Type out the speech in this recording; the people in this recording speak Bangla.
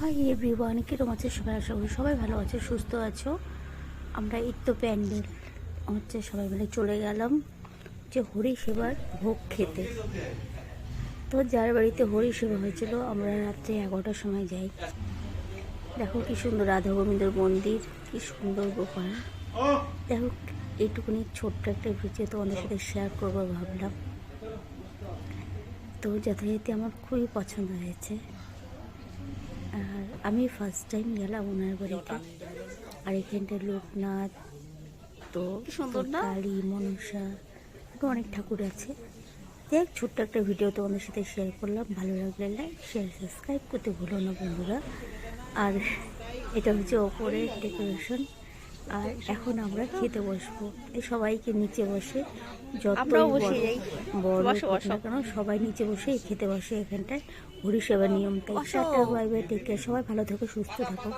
হাই এভরিওয়ান কীরকম আছে? সবাই আশা করি সবাই ভালো আছে, সুস্থ আছো? আমরা এই তো প্যান্ডেল। হচ্ছে সবাই মিলে চলে গেলাম যে হরি সেবার ভোগ খেতে। তো যার বাড়িতে হরি সেবা হয়েছিল, আমরা রাত্রে এগারোটার সময় যাই। দেখো কি সুন্দর রাধা গোবিন্দর মন্দির, কি সুন্দর গোপাল। দেখো, এইটুকুনি ছোট্ট একটা ভিডিও তোমাদের সাথে শেয়ার করব ভাবলাম। তো যথারীতি আমার খুবই পছন্দ হয়েছে। আমি ফার্স্ট টাইম গেলাম ওনার বাড়িতে। আর এখানটা লোকনাথ তো সুন্দর কালী মনসা তো অনেক ঠাকুর আছে। দেখ ছোট্ট একটা ভিডিও তোমাদের সাথে শেয়ার করলাম। ভালো লাগলে লাইক শেয়ার সাবস্ক্রাইব করতে ভুলো না বন্ধুরা। আর এটা হচ্ছে ওপরের ডেকোরেশন আর এখন আমরা খেতে বসবো। সবাইকে নিচে বসে যত বসে যাই। বড় কেন সবাই নিচে বসে খেতে বসে এখানটায়। হরিষেবা নিয়মটা টাটা বাই বাই টেক সবাই ভালো থেকো সুস্থ থাকো।